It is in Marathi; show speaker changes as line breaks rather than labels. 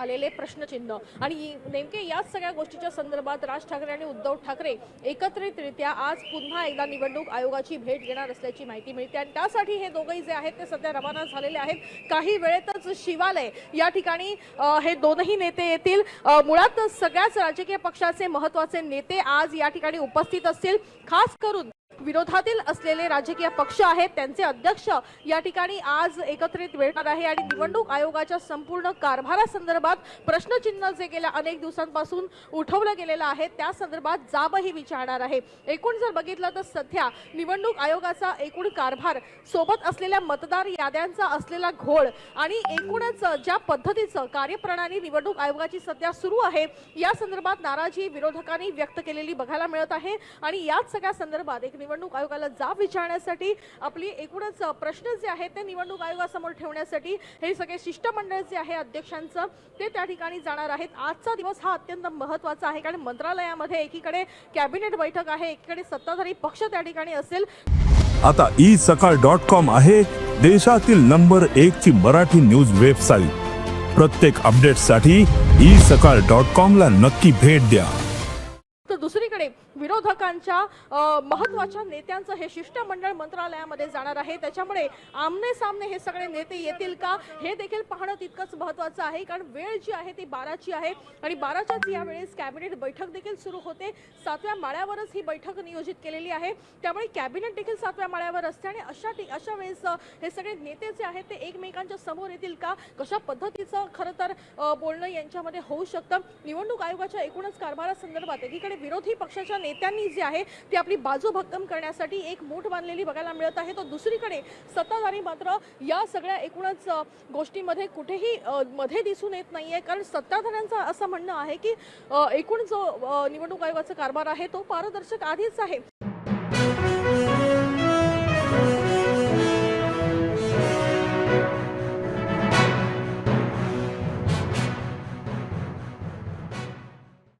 आलेले प्रश्नचिन्ह. आणि नेमके याच सगळ्या गोष्टीच्या संदर्भात राज ठाकरे आणि उद्धव ठाकरे एकत्रितरित्या आज पुन्हा एकदा निवडणूक आयोगाची भेट घेणार असल्याची माहिती मिळते. आणि त्यासाठी हे दोघंही जे आहेत ते सध्या रवाना झालेले आहेत. काही वेळेतच शिवालय या ठिकाणी हे दोनही नेते येतील. मुळात सगळ्याच राजकीय पक्षाचे महत्त्वाचे नेते आज या ठिकाणी उपस्थित असतील. खास करून विरोधातील असलेले राजकीय पक्ष आहेत त्यांचे अध्यक्ष या ठिकाणी आज एकत्रित भेटणार आहे आणि निवडणूक आयोगाच्या संपूर्ण कारभारासंदर्भात प्रश्नचिन्ह जे गेल्या अनेक दिवसांपासून उठवलं गेलेलं आहे त्या संदर्भात जाबही विचारणार आहे. एकूण जर बघितलं तर सध्या निवडणूक आयोगाचा एकूण कारभार सोबत असलेल्या मतदार याद्यांचा असलेला घोळ आणि एकूणच ज्या पद्धतीचं कार्यप्रणाली निवडणूक आयोगाची सध्या सुरू आहे या संदर्भात नाराजी विरोधकांनी व्यक्त केलेली बघायला मिळत आहे आणि याच सगळ्या संदर्भात एक निवडणूक आयोगाला जाब विचारण्यासाठी आपली एकूणच प्रश्न जे आहेत ते निवडणूक आयोगासमोर ठेवण्यासाठी हे सगळे शिष्टमंडळ जे आहे अध्यक्षांचं ते त्या ठिकाणी जाणार आहेत. आजचा दिवस हा अत्यंत महत्त्वाचा आहे कारण मंत्रालयामध्ये एकीकडे कॅबिनेट बैठक आहे एकीकडे सत्ताधारी पक्ष त्या ठिकाणी असेल.
आता ई सकाळ डॉट कॉम आहे देशातील नंबर एक ची मराठी न्यूज वेबसाईट. प्रत्येक अपडेटसाठी ई सकाळ डॉट कॉम ला नक्की भेट द्या.
विरोधकांच्या महत्त्वाच्या नेत्यांचं हे शिष्टमंडळ मंत्रालयामध्ये जाणार आहे. त्याच्यामुळे आमने सामने हे सगळे नेते येतील का? हे देखील पाहणं तितकंच महत्वाचं आहे कारण वेळ जी आहे ती बाराची आहे. आणि बाराच्याच यावेळेस कॅबिनेट बैठक देखील सुरू होते. सातव्या माळ्यावरच ही बैठक नियोजित केलेली आहे. त्यामुळे कॅबिनेट देखील सातव्या माळ्यावर असते आणि अशा अशा वेळेस हे सगळे नेते जे आहेत ते एकमेकांच्या समोर येतील का? कशा पद्धतीचं खरं तर बोलणं यांच्यामध्ये होऊ शकतं? निवडणूक आयोगाच्या एकूणच कारभारासंदर्भात एकीकडे विरोधी पक्षाच्या नेत्यांनी जी आहे ती आपली बाजू भक्कम करण्यासाठी एक मोठ बांधलेली बघायला मिळत आहे. तर दुसरीकडे सत्ताधारी मात्र या सगळ्या एकूणच गोष्टीमध्ये कुठेही मध्ये दिसून येत नाही आहे कारण सत्ताधाऱ्यांचं असं म्हणणं आहे की एकूण जो निवडणूक आयोगाचा कारभार आहे तो पारदर्शक आधीच आहे.